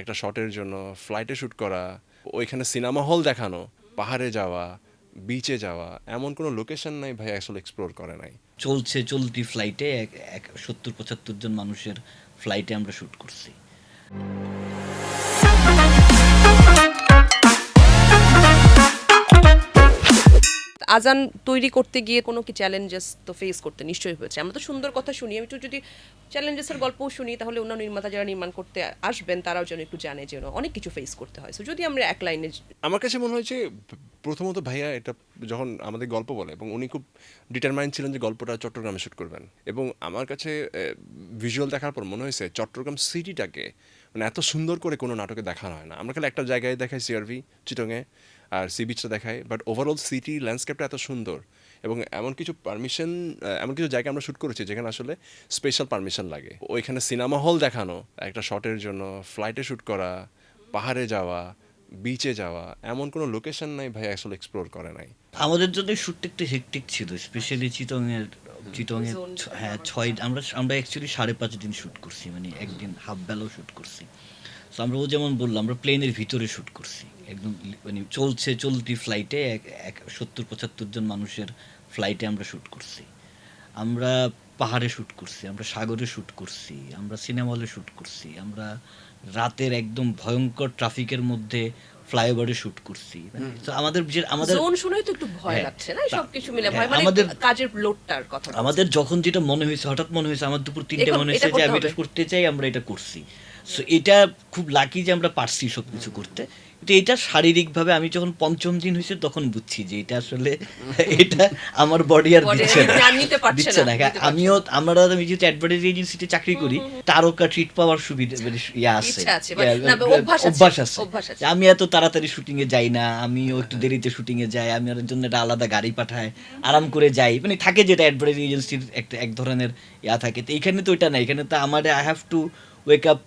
একটা শটের জন্য ফ্লাইটে শ্যুট করা, ওইখানে সিনেমা হল দেখানো, পাহাড়ে যাওয়া বিচে যাওয়া, এমন কোনো লোকেশন নাই ভাই আসলে এক্সপ্লোর করে নাই। চলছে চলতি ফ্লাইটে সত্তর পঁচাত্তর জন মানুষের ফ্লাইটে আমরা শ্যুট করছি। আজান তৈরি করতে গিয়ে কোনো কি চ্যালেঞ্জেস তো ফেস করতে নিশ্চয়ই হয়েছে। আমরা তো সুন্দর কথা শুনি। আমি একটু যদি চ্যালেঞ্জেসের গল্পও শুনি, তাহলে অন্য নির্মাতা যারা নির্মাণ করতে আসবেন, তারাও যেন একটু জানে যেন অনেক কিছু ফেস করতে হয়। সো যদি আমরা এক লাইনে আমার কাছে মনে হয়েছে প্রথমত ভাইয়া এটা যখন আমাদের গল্প বলে, এবং উনি খুব ডিটারমাইন্ড ছিলেন যে গল্পটা চট্টগ্রামে শ্যুট করবেন। এবং আমার কাছে ভিজুয়াল দেখার পর মনে হয়েছে, চট্টগ্রাম সিটিটাকে মানে এত সুন্দর করে কোনো নাটকে দেখানো হয় না। আমরা খালি একটা জায়গায় দেখাই সিআরভি চিটংয়ে। আর সি বিচটা দেখায় বাট ওভারঅল সিটি ল্যান্ডস্কেপটা এত সুন্দর এবং এমন কিছু পারমিশন এমন কিছু জায়গায় আমরা শ্যুট করেছি যেখানে আসলে স্পেশাল পারমিশন লাগে। ওইখানে সিনেমা হল দেখানো একটা শটের জন্য ফ্লাইটে শ্যুট করা পাহাড়ে যাওয়া বিচে যাওয়া এমন কোনো লোকেশন নাই ভাই আসলে এক্সপ্লোর করে নাই। আমাদের জন্য শ্যুটটা একটু হেকটিক ছিল স্পেশালি চিতংয়ের চিতংয়ের হ্যাঁ ছয় আমরা আমরা অ্যাকচুয়ালি সাড়ে পাঁচ দিন শ্যুট করছি মানে একদিন হাফ বেলাও শ্যুট করছি। তো আমরা ও যেমন বললাম আমরা প্লেনের ভিতরে শ্যুট করছি। একদম মানে চলছে, চলতি ফ্লাইটে এক সত্তর, পঁচাত্তর জন মানুষের ফ্লাইটে আমরা শ্যুট করছি। আমরা পাহাড়ে শ্যুট করছি, আমরা সাগরে শ্যুট করছি, আমরা সিনেমা হলে শ্যুট করছি, আমরা রাতের একদম ভয়ঙ্কর ট্রাফিকের মধ্যে ফ্লাইওভারে শ্যুট করছি। তো আমাদের যে- আমাদের জোন শুনেই তো একটু ভয় হ্যাঁ। লাগছে না? সবকিছু মিলে ভয়। হ্যাঁ, মানে আমাদের- কাজের লোডটার কথা আমাদের যখন যেটা মনে হয়েছে হঠাৎ মনে হয়েছে আমার দুপুর তিনটে মনে হয়েছে যে আমি এটা করতে চাই আমরা এটা করছি। সো এটা খুব লাকি যে আমরা পারছি সব কিছু করতে। কিন্তু এটা শারীরিকভাবে আমি যখন পঞ্চম দিন হয়েছে তখন বুঝছি যে এটা আসলে এটা আমার বডি আর দিচ্ছে পারছে দিচ্ছে না, না পারছে আমিও আমরা আমি যেহেতু অ্যাডভার্টাইজ এজেন্সিতে চাকরি করি তারকা ট্রিট পাওয়ার সুবিধা মানে ইয়া না, আছে। অভ্যাস আছে। আমি এত তাড়াতাড়ি শুটিং এ যাই না আমিও একটু দেরিতে শুটিং এ যাই আমি ওর জন্য একটা আলাদা গাড়ি পাঠাই আরাম করে যাই। মানে থাকে যেটা অ্যাডভার্টাইজিং এজেন্সির একটা এক ধরনের ইয়া থাকে। তো এখানে তো ওইটা না এখানে তো আমার I have to wake up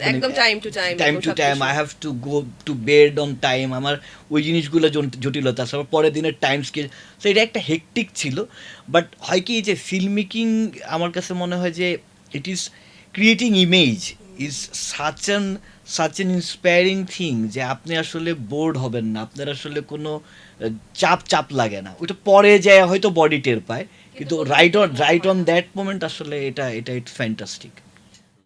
একদম to time, time to time I have to go to bed on time আমার ওই জিনিসগুলো জন- জটিলতা আছে। আমার পরের দিনের টাইম স্কেল তো এটা একটা হেকটিক ছিল। বাট হয় কি যে ফিল্ম মেকিং আমার কাছে মনে হয় যে it is creating image is such an such an inspiring thing যে আপনি আসলে বোর্ড হবেন না আপনার আসলে কোনো চাপ চাপ লাগে না। ওইটা পরে যায় হয়তো বডি টের পায় কিন্তু right on right on that moment আসলে এটা এটা ইটস ফ্যান্টাস্টিক